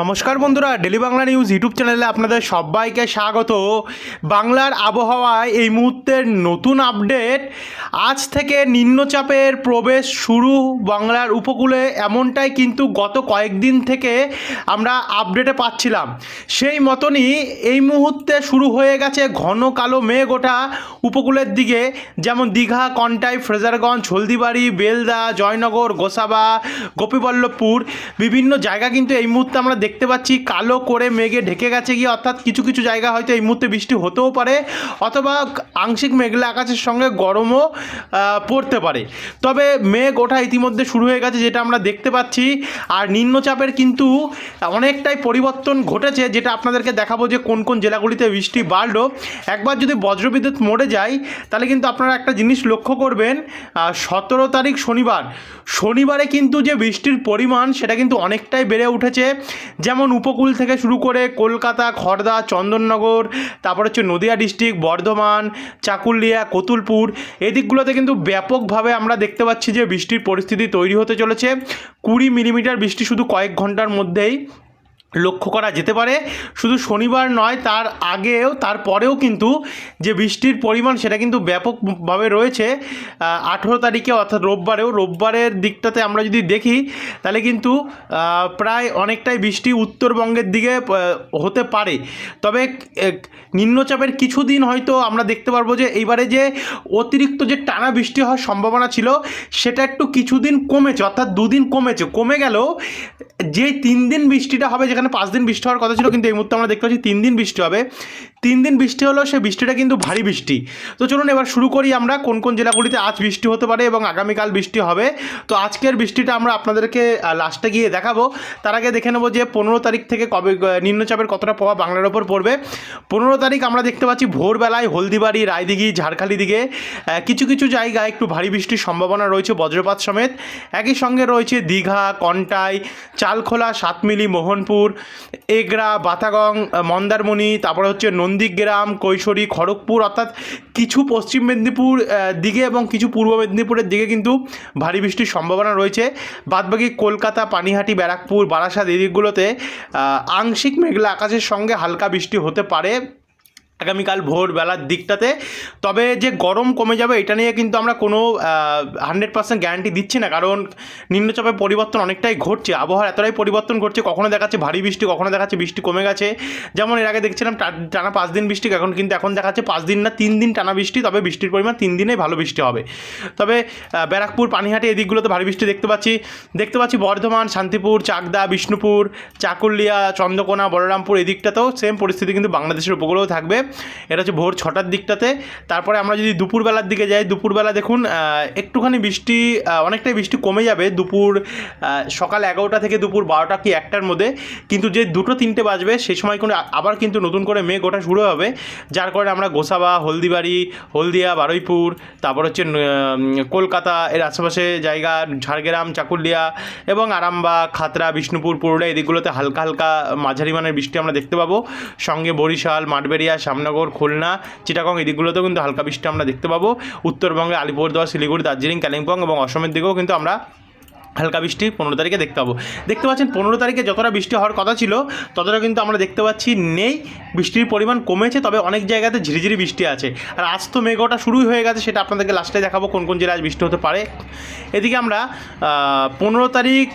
নমস্কার বন্ধুরা, daily Bangla news YouTube চ্যানেলে আপনাদের সবাইকে স্বাগত। বাংলার আবহাওয়ায় এই মুহূর্তের নতুন আপডেট। আজ থেকে নিম্নচাপের প্রবেশ শুরু বাংলার উপকূলে, এমনটাই কিন্তু গত কয়েকদিন থেকে আমরা আপডেটে পাচ্ছিলাম। সেই মতনই এই মুহূর্তে শুরু হয়ে গেছে ঘন কালো মেঘ ওঠা উপকূলের দিকে। যেমন দীঘা, কন্টাই, ফ্রেজারগঞ্জ, হলদিবাড়ি, বেলদা, জয়নগর, গোসাবা, গোপীবল্লভপুর, বিভিন্ন জায়গা কিন্তু এই মুহূর্তে আমরা দেখতে পাচ্ছি, কালো করে মেঘে ঢেকে গেছে গিয়ে, অর্থাৎ কিছু কিছু জায়গা হয়তো এই মুহূর্তে বৃষ্টি হতেও পারে, অথবা আংশিক মেঘলা আকাশের সঙ্গে গরমও পড়তে পারে। তবে মেঘ ওঠা ইতিমধ্যে শুরু হয়ে গেছে, যেটা আমরা দেখতে পাচ্ছি। আর নিম্নচাপের কিন্তু অনেকটাই পরিবর্তন ঘটেছে, যেটা আপনাদেরকে দেখাবো যে কোন কোন জেলাগুলিতে বৃষ্টি বাড়লো। একবার যদি বজ্রবিদ্যুৎ মরে যায়, তাহলে কিন্তু আপনারা একটা জিনিস লক্ষ্য করবেন সতেরো তারিখ শনিবার। শনিবারে কিন্তু যে বৃষ্টির পরিমাণ, সেটা কিন্তু অনেকটাই বেড়ে উঠেছে। যেমন উপকূল থেকে শুরু করে কলকাতা খড়দা চন্দননগর, তারপর হচ্ছে নদিয়া ডিস্ট্রিক্ট, বর্ধমান, চাকুলিয়া, কতুলপুর। এই দিকগুলোতে কিন্তু ব্যাপকভাবে আমরা দেখতে পাচ্ছি যে বৃষ্টির পরিস্থিতি তৈরি হতে চলেছে। কুড়ি মিলিমিটার বৃষ্টি শুধু কয়েক ঘণ্টার মধ্যেই। লক্ষ্য করা যেতে পারে। শুধু শনিবার নয়, তার আগেও তারপরেও কিন্তু যে বৃষ্টির পরিমাণ সেটা কিন্তু ব্যাপকভাবে রয়েছে। আঠেরো তারিখে অর্থাৎ রোববারেও, রোববারের দিকটাতে আমরা যদি দেখি, তাহলে কিন্তু প্রায় অনেকটাই বৃষ্টি উত্তরবঙ্গের দিকে হতে পারে। তবে নিম্নচাপের কিছুদিন হয়তো আমরা দেখতে পারব যে, এইবারে যে অতিরিক্ত যে টানা বৃষ্টি হওয়ার সম্ভাবনা ছিল, সেটা একটু কিছুদিন কমেছে, অর্থাৎ দুদিন কমেছে। কমে গেলেও যে তিন দিন বৃষ্টিটা হবে, যেখানে পাঁচ দিন বৃষ্টি হওয়ার কথা ছিল, কিন্তু এই মুহূর্তে আমরা দেখতে পাচ্ছি তিন দিন বৃষ্টি হবে। তিন দিন বৃষ্টি হলেও সেই বৃষ্টিটা কিন্তু ভারী বৃষ্টি। তো চলুন এবার শুরু করি আমরা কোন কোন জেলাগুলিতে আজ বৃষ্টি হতে পারে এবং আগামীকাল বৃষ্টি হবে। তো আজকের বৃষ্টিটা আমরা আপনাদেরকে লাস্টে গিয়ে দেখাবো। তার আগে দেখে নেব যে পনেরো তারিখ থেকে কবে নিম্নচাপের কতটা প্রভাব বাংলার ওপর পড়বে। পনেরো তারিখ আমরা দেখতে পাচ্ছি ভোরবেলায় হলদিবাড়ি, রায়দিঘি, ঝাড়খালি দিকে কিছু কিছু জায়গায় একটু ভারী বৃষ্টির সম্ভাবনা রয়েছে বজ্রপাত সমেত। একই সঙ্গে রয়েছে দীঘা, কন্টাই, চালখোলা, সাতমিলি, মোহনপুর এগরা, বাতাগং, মন্দারমণি, তারপরে হচ্ছে নন্দীগ্রাম, কৈশোরী, খড়গপুর, অর্থাৎ কিছু পশ্চিম মেদিনীপুর দিকে এবং কিছু পূর্ব মেদিনীপুরের দিকে কিন্তু ভারী বৃষ্টির সম্ভাবনা রয়েছে। বাদবাকি কলকাতা, পানিহাটি, ব্যারাকপুর, বারাসাত, এদিকগুলোতে আংশিক মেঘলা আকাশের সঙ্গে হালকা বৃষ্টি হতে পারে। আগামীকাল ভোরবেলার দিকটাতে। তবে যে গরম কমে যাবে, এটা নিয়ে কিন্তু আমরা কোনো হান্ড্রেড পার্সেন্ট গ্যারান্টি দিচ্ছি না। কারণ নিম্নচাপের পরিবর্তন অনেকটাই ঘটছে। আবহাওয়ার এতটাই পরিবর্তন ঘটছে, কখনো দেখাচ্ছে ভারী বৃষ্টি, কখনো দেখাচ্ছে বৃষ্টি কমে গেছে। যেমন এর আগে দেখছিলাম টানা পাঁচ দিন বৃষ্টি, এখন কিন্তু এখন দেখাচ্ছে পাঁচ দিন না, তিন দিন টানা বৃষ্টি। তবে বৃষ্টির পরিমাণ তিন দিনেই ভালো বৃষ্টি হবে। তবে ব্যারাকপুর, পানিহাটি এই দিকগুলোতে ভারী বৃষ্টি দেখতে পাচ্ছি। দেখতে পাচ্ছি বর্ধমান, শান্তিপুর, চাকদা, বিষ্ণুপুর, চাকুলিয়া, চন্দ্রকোনা, বলরামপুর এই দিকটাতেও সেম পরিস্থিতি কিন্তু বাংলাদেশের উপকূলেও থাকবে। এটা হচ্ছে ভোর ছটার দিকটাতে। তারপরে আমরা যদি দুপুরবেলার দিকে যাই, দুপুরবেলা দেখুন একটুখানি বৃষ্টি অনেকটাই বৃষ্টি কমে যাবে দুপুর সকাল এগারোটা থেকে দুপুর বারোটা কি একটার মধ্যে। কিন্তু যে দুটো তিনটে বাজবে, সেই সময় কোনো আবার কিন্তু নতুন করে মেঘ ওঠা শুরু হবে। যার কারণে আমরা গোসাবা, হলদিবাড়ি, হলদিয়া, বারুইপুর, তারপর হচ্ছে কলকাতা, এর আশেপাশে জায়গা, ঝাড়গ্রাম, চাকুলিয়া এবং আরামবাগ, খাতরা, বিষ্ণুপুর, পুরুলিয়া এই দিকগুলোতে হালকা হালকা মাঝারি মানের বৃষ্টি আমরা দেখতে পাবো। সঙ্গে বরিশাল, মাঠবেড়িয়া শ্যামনগর খুলনা, চিটাগং এদিকগুলোতেও কিন্তু হালকা বৃষ্টি আমরা দেখতে পাবো। উত্তরবঙ্গে আলিপুরদুয়ার, শিলিগুড়ি, দার্জিলিং, কালিম্পং এবং অসমের দিকেও কিন্তু আমরা হালকা বৃষ্টি, পনেরো তারিখে দেখতে পাবো। দেখতে পাচ্ছেন, পনেরো তারিখে যতটা বৃষ্টি হওয়ার কথা ছিল, ততটা কিন্তু আমরা দেখতে পাচ্ছি নেই। বৃষ্টির পরিমাণ কমেছে, তবে অনেক জায়গাতে ঝিরিঝিরি বৃষ্টি আছে। আর আজ তো মেঘটা শুরুই হয়ে গেছে, সেটা আপনাদেরকে লাস্টে দেখাবো কোন কোন জেলায় বৃষ্টি হতে পারে। এদিকে আমরা পনেরো তারিখ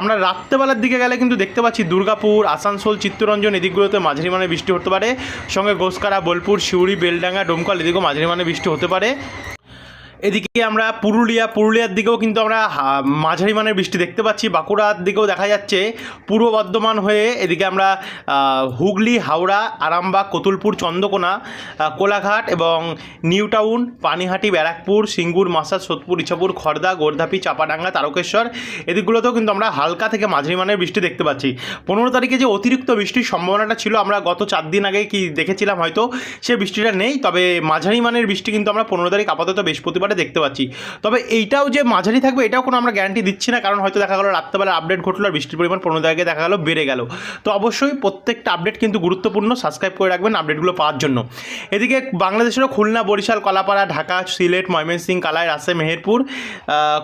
আমরা রাত্রেবেলার দিকে গেলে কিন্তু দেখতে পাচ্ছি দুর্গাপুর, আসানসোল, চিত্তরঞ্জন এদিকগুলোতে মাঝারি মানে বৃষ্টি হতে পারে। সঙ্গে গোসকারা, বোলপুর শিউড়ি বেলডাঙ্গা, ডোমকল এদিকেও মাঝারি মানে বৃষ্টি হতে পারে। এদিকে আমরা পুরুলিয়া, পুরুলিয়ার দিকেও কিন্তু আমরা মাঝারি মানের বৃষ্টি দেখতে পাচ্ছি। বাঁকুড়ার দিকেও দেখা যাচ্ছে পূর্ব বর্ধমান হয়ে এদিকে আমরা হুগলি, হাওড়া, আরামবাগ, কতুলপুর, চন্দ্রকোনা কোলাঘাট এবং নিউ টাউন, পানিহাটি, ব্যারাকপুর, সিঙ্গুর মাসাজ সোদপুর, ইছাপুর খড়দা গোর্ধাপি, চাপাডাঙ্গা, তারকেশ্বর, এদিকগুলোতেও কিন্তু আমরা হালকা থেকে মাঝারি মানের বৃষ্টি দেখতে পাচ্ছি। পনেরো তারিখে যে অতিরিক্ত বৃষ্টির সম্ভাবনাটা ছিল, আমরা গত চার দিন আগে কি দেখেছিলাম হয়তো, সে বৃষ্টিটা নেই। তবে মাঝারি মানের বৃষ্টি কিন্তু আমরা পনেরো তারিখ আপাতত বৃহস্পতিবারে পারে দেখতে পাচ্ছি। তবে এইটাও যে মাঝারি থাকবে, এটাও কোনো আমরা গ্যারান্টি দিচ্ছি না, কারণ হয়তো দেখা গেলো রাত্রেবেলা আপডেট ঘটলো আর বৃষ্টির পরিমাণ পনেরো জায়গায় দেখা গেলো বেড়ে গেল। তো অবশ্যই প্রত্যেকটা আপডেট কিন্তু গুরুত্বপূর্ণ সাবস্ক্রাইব করে রাখবেন আপডেটগুলো পাওয়ার জন্য। এদিকে বাংলাদেশেরও খুলনা, বরিশাল, কলাপাড়া, ঢাকা, সিলেট, ময়মনসিংহ, কালাই, রাজশাহী, মেহেরপুর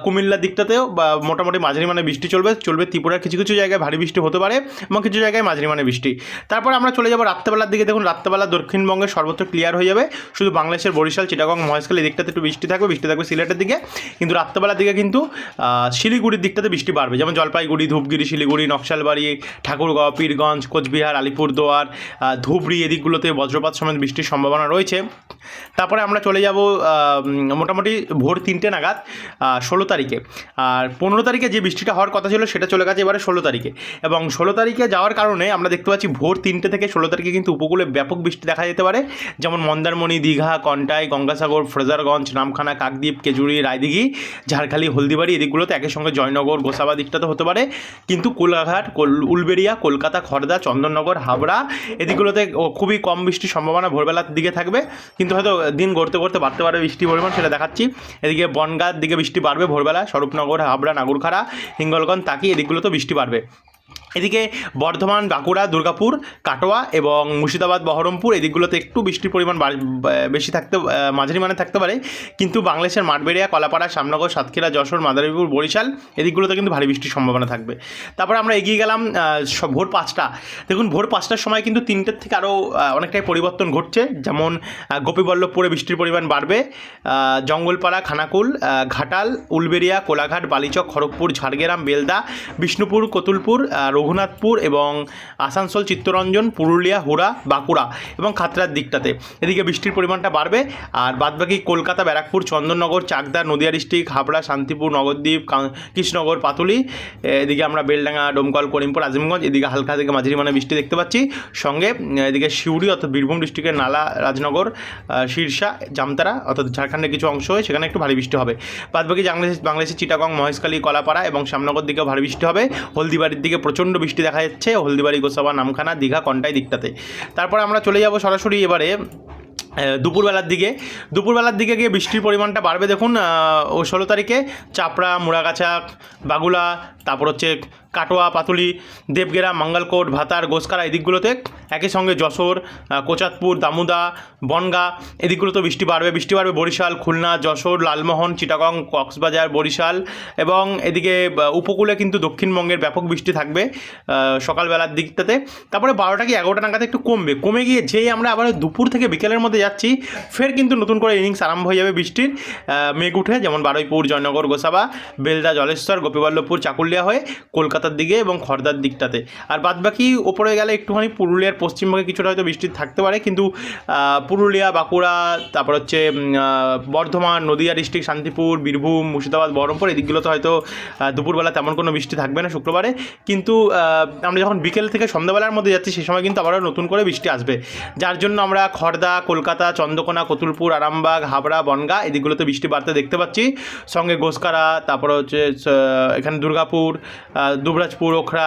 কুমিল্লার দিকটাতেও মোটামুটি মাঝারি মানে বৃষ্টি চলবে চলবে ত্রিপুরার কিছু কিছু জায়গায় ভারী বৃষ্টি হতে পারে এবং কিছু জায়গায় মাঝারি মানে বৃষ্টি। তারপর আমরা চলে যাব রাত্রেবেলার দিকে। দেখুন, রাত্রেবেলা দক্ষিণবঙ্গে সর্বত্র ক্লিয়ার হয়ে যাবে। শুধু বাংলাদেশের বরিশাল, চিটাগং, মহেশখাল দিকটাতে একটু বৃষ্টি থাকবে বৃষ্টি থাকবে সিলেটের দিকে, কিন্তু রাত্রেবেলার দিকে কিন্তু শিলিগুড়ির দিকটাতে বৃষ্টি বাড়বে। যেমন জলপাইগুড়ি, ধূপগিরি, শিলিগুড়ি, নকশালবাড়ি, ঠাকুরগাঁও, পীরগঞ্জ, কোচবিহার, আলিপুরদুয়ার ধুবড়ি এদিকগুলোতে বজ্রপাত সমেত বৃষ্টির সম্ভাবনা রয়েছে। তারপরে আমরা চলে যাব মোটামুটি ভোর তিনটে নাগাদ ষোলো তারিখে। আর পনেরো তারিখে যে বৃষ্টিটা হওয়ার কথা ছিল, সেটা চলে গেছে এবারে ষোলো তারিখে। এবং ষোলো তারিখে যাওয়ার কারণে আমরা দেখতে পাচ্ছি ভোর তিনটে থেকে ষোলো তারিখে কিন্তু উপকূলে ব্যাপক বৃষ্টি দেখা যেতে পারে। যেমন মন্দারমণি, দীঘা, কন্টাই, গঙ্গাসাগর, ফ্রেজারগঞ্জ, নামখানা কাকদ্বীপ কেজুরি রায়দিঘি, ঝাড়খালি, হলদিবাড়ি, এদিকগুলোতে একই সঙ্গে জয়নগর, গোসাবা দিকটাতে হতে পারে। কিন্তু কোলাঘাট, কোল- উলবেড়িয়া, কলকাতা খড়দা চন্দননগর, হাবড়া এদিকগুলোতে খুবই কম বৃষ্টির সম্ভাবনা ভোরবেলার দিকে থাকবে। কিন্তু হয়তো দিন গড়তে গড়তে বাড়তে পারে বৃষ্টির পরিমাণ, সেটা দেখাচ্ছি। এদিকে বনগাঁর দিকে বৃষ্টি বাড়বে ভোরবেলা, স্বরূপনগর, হাবড়া, নাগরখাড়া, হিঙ্গলগঞ্জ, তাকি, এদিকগুলোতেও বৃষ্টি বাড়বে। এদিকে বর্ধমান বাঁকুড়া দুর্গাপুর কাটোয়া এবং মুর্শিদাবাদ বহরমপুর এদিকগুলোতে একটু বৃষ্টির পরিমাণ বেশি থাকতে মাঝারি মানে থাকতে পারে। কিন্তু বাংলাদেশের মাঠবেড়িয়া কলাপাড়া শ্যামনগর সাতক্ষীরা যশোর মাদারীপুর বরিশাল এদিকগুলোতে কিন্তু ভারী বৃষ্টির সম্ভাবনা থাকবে। তারপর আমরা এগিয়ে গেলাম ভোর পাঁচটা। দেখুন ভোর পাঁচটার সময় কিন্তু তিনটের থেকে আরও অনেকটাই পরিবর্তন ঘটছে। যেমন গোপীবল্লভপুরে বৃষ্টির পরিমাণ বাড়বে। জঙ্গলপাড়া খানাকুল ঘাটাল উলবেড়িয়া কোলাঘাট বালিচক খড়গপুর ঝাড়গ্রাম বেলদা বিষ্ণুপুর কতুলপুর আহ, রঘুনাথপুর এবং আসানসোল, চিত্তরঞ্জন, পুরুলিয়া, হুড়া, বাঁকুড়া এবং খাতড়ার দিকটাতে। এদিকে বৃষ্টির পরিমাণটা বাড়বে আর বাদবাকি কলকাতা, ব্যারাকপুর, চন্দননগর, চাকদা, নদিয়া ডিস্ট্রিক্ট, হাবড়া, শান্তিপুর, নগরদ্বীপ কৃষ্ণনগর, পাতুলি। এদিকে আমরা বেলডাঙ্গা, ডোমকল, করিমপুর, আজিমগঞ্জ, এদিকে হালকা থেকে মাঝারি মানে বৃষ্টি দেখতে পাচ্ছি। সঙ্গে এদিকে সিউড়ি অর্থাৎ বীরভূম ডিস্ট্রিক্টের নালা, রাজনগর শিরসা, জামতারা অর্থাৎ ঝাড়খণ্ডের কিছু অংশ হয় সেখানে একটু ভারী বৃষ্টি হবে। বাদবাকি বাংলাদেশ বাংলাদেশের চিটাগং, মহেশখালী, কলাপাড়া এবং শ্যামনগর দিকেও ভারী বৃষ্টি হবে। হলদিবাড়ির দিকে প্রচণ্ড বৃষ্টি দেখা যাচ্ছে। হলদিবাড়ি, গোসাবা, নামখানা, দীঘা, কন্টাই দিকটাতে। তারপর আমরা চলে যাব সরাসরি এবারে দুপুরবেলার দিকে। দুপুরবেলার দিকে গিয়ে বৃষ্টির পরিমাণটা বাড়বে। দেখুন ষোলো তারিখে চাপড়া, মুড়াগাছা, বাগুলা, তারপর হচ্ছে কাটোয়া, পাতুলি, দেবগেরা, মঙ্গলকোট, ভাতার, গোসকারা এদিকগুলোতে দিকগুলোতে একই সঙ্গে যশোর কোচাতপুর, দামুদা, বনগা এদিকগুলোতে বৃষ্টি বাড়বে। বৃষ্টি বাড়বে বরিশাল, খুলনা, যশোর, লালমোহন, চিটাগং, কক্সবাজার, বরিশাল এবং এদিকে উপকূলে কিন্তু দক্ষিণবঙ্গের ব্যাপক বৃষ্টি থাকবে সকালবেলার দিকটাতে। তারপরে বারোটা কি এগারোটা নাগাদ একটু কমবে। কমে গিয়ে যেই আমরা আবার দুপুর থেকে বিকেলের মধ্যে যাচ্ছি, ফের কিন্তু নতুন করে ইনিংস আরম্ভ হয়ে যাবে বৃষ্টির মেঘ উঠে, যেমন বারুইপুর, জয়নগর, গোসাবা, বেলদা, জলেশ্বর, গোপীবল্লভপুর, চাকুলিয়া হয়ে কলকাতার দিকে এবং খড়দার দিকটাতে। আর বাদবাকি ওপরে গেলে একটুখানি পুরুলিয়ার পশ্চিমবঙ্গে কিছুটা হয়তো বৃষ্টি থাকতে পারে, কিন্তু পুরুলিয়া, বাঁকুড়া, তারপর হচ্ছে বর্ধমান, নদীয়া ডিস্ট্রিক্ট শান্তিপুর, বীরভূম, মুর্শিদাবাদ, বহরমপুর এই দিকগুলোতে হয়তো দুপুরবেলা তেমন কোনো বৃষ্টি থাকবে না শুক্রবারে। কিন্তু আমরা যখন বিকেল থেকে সন্ধ্যাবেলার মধ্যে যাচ্ছি সেই সময় কিন্তু আবারও নতুন করে বৃষ্টি আসবে। যার জন্য আমরা খড়দা কলকাতা, চন্দ্রকোনা, কতুলপুর, আরামবাগ, হাবড়া, বনগা এই দিকগুলোতে বৃষ্টি বাড়তে দেখতে পাচ্ছি। সঙ্গে গোসকারা তারপর হচ্ছে এখানে দুর্গাপুর দুবরাজপুর, ওখরা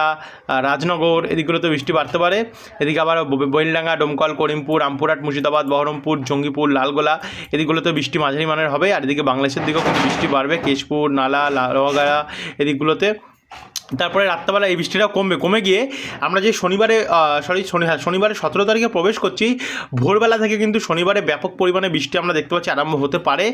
রাজনগর এদিকগুলোতে বৃষ্টি বাড়তে পারে। এদিকে আবার বইলডাঙ্গা ডোমকল, করিমপুর, রামপুরহাট, মুর্শিদাবাদ, বহরমপুর, জঙ্গিপুর, লালগোলা এদিকগুলোতে বৃষ্টি মাঝারি মানের হবে। আর এদিকে বাংলাদেশের দিকেও কিন্তু বৃষ্টি বাড়বে। কেশপুর, নালা লোহাগাড়া এদিকগুলোতে তারপরে রাত্রেবেলা এই বৃষ্টিটা কমবে। কমে গিয়ে আমরা যে শনিবারে সরি শনি হ্যাঁ শনিবারে সতেরো তারিখে প্রবেশ করছি, ভোরবেলা থেকে কিন্তু শনিবারে ব্যাপক পরিমাণে বৃষ্টি আমরা দেখতে পাচ্ছি আরম্ভ হতে পারে।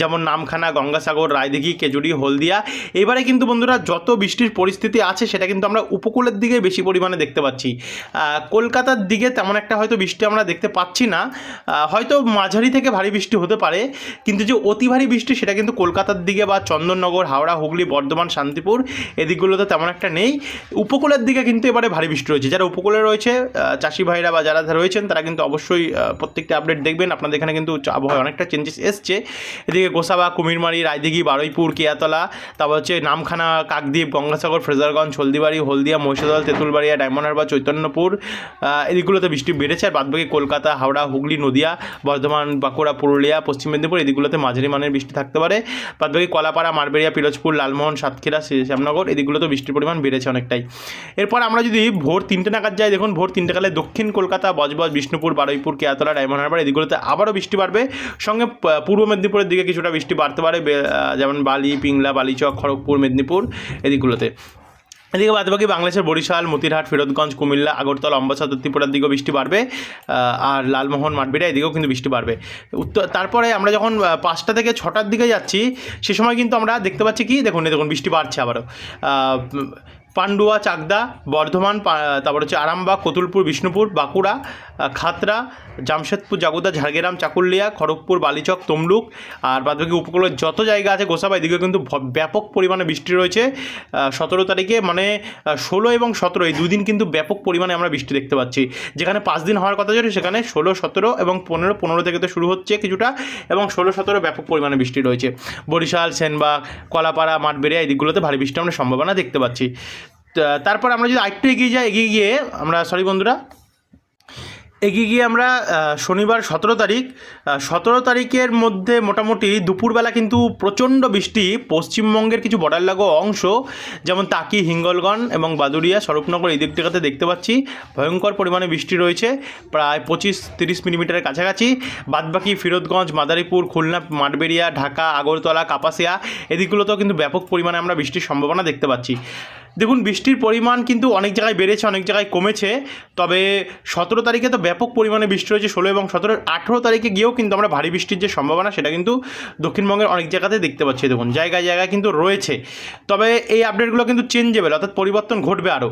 যেমন নামখানা, গঙ্গাসাগর, রায়দিঘি, কেজুরি, হলদিয়া। এবারে কিন্তু বন্ধুরা যত বৃষ্টির পরিস্থিতি আছে, সেটা কিন্তু আমরা উপকূলের দিকে বেশি পরিমাণে দেখতে পাচ্ছি। কলকাতার দিকে তেমন একটা হয়তো বৃষ্টি আমরা দেখতে পাচ্ছি না। হয়তো মাঝারি থেকে ভারী বৃষ্টি হতে পারে, কিন্তু যে অতি ভারী বৃষ্টি, সেটা কিন্তু কলকাতার দিকে বা চন্দননগর, হাওড়া, হুগলি, বর্ধমান, শান্তিপুর, এদিকগুলোতে তেমন একটা নেই। উপকূলের দিকে কিন্তু এবারে ভারী বৃষ্টি রয়েছে। যারা উপকূলে রয়েছে চাষি ভাইরা বা যারা রয়েছেন, তারা কিন্তু অবশ্যই প্রত্যেকটা আপডেট দেখবেন। আপনাদের এখানে কিন্তু আবহাওয়া অনেকটা চেঞ্জেস এসছে। এদিকে গোসাবা, কুমিরমারি, রায়দিঘি, বারুইপুর, কেয়াতলা, তারপর হচ্ছে নামখানা, কাকদ্বীপ, গঙ্গাসাগর, ফ্রেজারগঞ্জ, হলদিবাড়ি, হলদিয়া, মহিষাদল, তেঁতুলবাড়িয়া ডায়মন্ড হারবার চৈতন্যপুর। এদিকগুলোতে বৃষ্টি বেড়েছে। আর বাদবাকি কলকাতা, হাওড়া, হুগলি, নদিয়া, বর্ধমান, বাঁকুড়া, পুরুলিয়া, পশ্চিম মেদিনীপুর, এদিকগুলোতে মাঝারি মানের বৃষ্টি থাকতে পারে। বাদবাকি কলাপাড়া মারবেড়িয়া পিরোজপুর, লালমোহন, সাতক্ষীরা শ্যামনগর এদিকগুলোতেও বৃষ্টির পরিমাণ বেড়েছে অনেকটাই। এরপর আমরা যদি ভোর তিনটে নাগাদ যাই, দেখুন ভোর তিনটে কালে দক্ষিণ কলকাতা, বজবজ, বিষ্ণুপুর, বারুইপুর, কেয়াতলা ডায়মন্ড হারবার এদিকগুলোতে আবারও বৃষ্টি বাড়বে। সঙ্গে পূর্ব মেদিনীপুরের দিকে কিছুটা বৃষ্টি বাড়তে পারে যেমন বালি, পিংলা, বালিচক, খড়গপুর, মেদিনীপুর এদিকগুলোতে। এদিকে বাদ বাকি বাংলাদেশের বরিশাল, মতিরহাট ফিরোদগঞ্জ কুমিল্লা, আগরতলা অম্বাসাদর ত্রিপুরার দিকেও বৃষ্টি বাড়বে আর লালমোহন, মাঠবিড়া এদিকেও কিন্তু বৃষ্টি বাড়বে। উত্তর, তারপরে আমরা যখন পাঁচটা থেকে ছটার দিকে যাচ্ছি, সে সময় কিন্তু আমরা দেখতে পাচ্ছি কি, দেখুন দেখুন, বৃষ্টি বাড়ছে আবারও। পান্ডুয়া, চাকদা, বর্ধমান তারপর হচ্ছে আরামবাগ, কতুলপুর, বিষ্ণুপুর, বাঁকুড়া খাতড়া, জামশেদপুর, জাগুদা, ঝাড়গ্রাম, চাকুলিয়া, খড়গপুর, বালিচক, তমলুক আর বাদবাকি উপকূলের যত জায়গা আছে গোসাবা এদিকে কিন্তু ব্যাপক পরিমাণে বৃষ্টি রয়েছে। সতেরো তারিখে মানে ষোলো এবং সতেরো, এই দুদিন কিন্তু ব্যাপক পরিমাণে আমরা বৃষ্টি দেখতে পাচ্ছি। যেখানে পাঁচ দিন হওয়ার কথা ছিল, সেখানে ষোলো, সতেরো এবং পনেরো পনেরো থেকে তো শুরু হচ্ছে কিছুটা এবং ষোলো, সতেরো ব্যাপক পরিমাণে বৃষ্টি রয়েছে। বরিশাল, সেনবাগ, কলাপাড়া মাঠবেড়িয়া এই দিকগুলোতে ভারী বৃষ্টি আমরা সম্ভাবনা দেখতে পাচ্ছি। তারপর আমরা যদি আরেকটু এগিয়ে যাই এগিয়ে গিয়ে আমরা সরি বন্ধুরা এগিয়ে গিয়ে আমরা শনিবার সতেরো তারিখ সতেরো তারিখের মধ্যে মোটামুটি দুপুরবেলা কিন্তু প্রচণ্ড বৃষ্টি, পশ্চিমবঙ্গের কিছু বর্ডার লাগো অংশ, যেমন তাকি হিঙ্গলগঞ্জ এবং বাদুরিয়া স্বরূপনগর, এই দিকটাতে দেখতে পাচ্ছি। ভয়ঙ্কর পরিমাণে বৃষ্টি রয়েছে, প্রায় পঁচিশ তিরিশ মিলিমিটারের কাছাকাছি। বাদবাকি ফিরোজগঞ্জ, মাদারীপুর, খুলনা, মাঠবেড়িয়া, ঢাকা, আগরতলা, কাপাসিয়া, এদিকগুলোতেও কিন্তু ব্যাপক পরিমাণে আমরা বৃষ্টির সম্ভাবনা দেখতে পাচ্ছি। দেখুন, বৃষ্টির পরিমাণ কিন্তু অনেক জায়গায় বেড়েছে, অনেক জায়গায় কমেছে, তবে সতেরো তারিখে তো ব্যাপক পরিমাণে বৃষ্টি রয়েছে ষোলো এবং সতেরো আঠেরো তারিখে গিয়েও কিন্তু আমরা ভারী বৃষ্টির যে সম্ভাবনা, সেটা কিন্তু দক্ষিণবঙ্গের অনেক জায়গাতে দেখতে পাচ্ছি। দেখুন, জায়গায় জায়গায় কিন্তু রয়েছে। তবে এই আপডেটগুলো কিন্তু চেঞ্জেবল অর্থাৎ পরিবর্তন ঘটবে আরও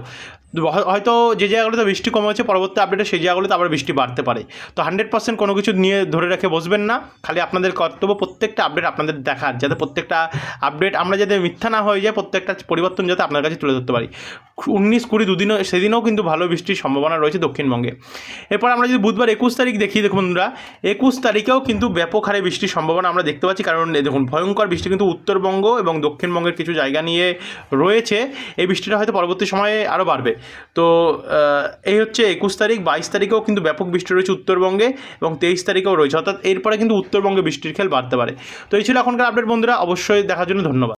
হয়তো যে জায়গাগুলোতে বৃষ্টি কমেছে পরবর্তী আপডেটে সেই জায়গাগুলোতে আবার বৃষ্টি বাড়তে পারে। তো হান্ড্রেড পার্সেন্ট কোনো কিছু নিয়ে ধরে রেখে বসবেন না। খালি আপনাদের কর্তব্য প্রত্যেকটা আপডেট আপনাদের দেখার, যাতে প্রত্যেকটা আপডেট আমরা যাতে মিথ্যা না হয়ে যায়, প্রত্যেকটা পরিবর্তন যাতে আপনার কাছে তুলে ধরতে পারি। উনিশ কুড়ি দুদিনও, সেদিনও কিন্তু ভালো বৃষ্টির সম্ভাবনা রয়েছে দক্ষিণবঙ্গে। এরপর আমরা যদি বুধবার একুশ তারিখ দেখি, দেখুন বন্ধুরা, একুশ তারিখেও কিন্তু ব্যাপক হারে বৃষ্টির সম্ভাবনা আমরা দেখতে পাচ্ছি। কারণ দেখুন, ভয়ঙ্কর বৃষ্টি কিন্তু উত্তরবঙ্গ এবং দক্ষিণবঙ্গের কিছু জায়গা নিয়ে রয়েছে। এই বৃষ্টিটা হয়তো পরবর্তী সময়ে আরও বাড়বে। তো এই হচ্ছে একুশ তারিখ, বাইশ তারিখেও কিন্তু ব্যাপক বৃষ্টি রয়েছে উত্তরবঙ্গে এবং তেইশ তারিখেও রয়েছে। অর্থাৎ এরপরে কিন্তু উত্তরবঙ্গে বৃষ্টির খেল বাড়তে পারে। তো এই ছিল এখনকার আপডেট বন্ধুরা, অবশ্যই দেখার জন্য ধন্যবাদ।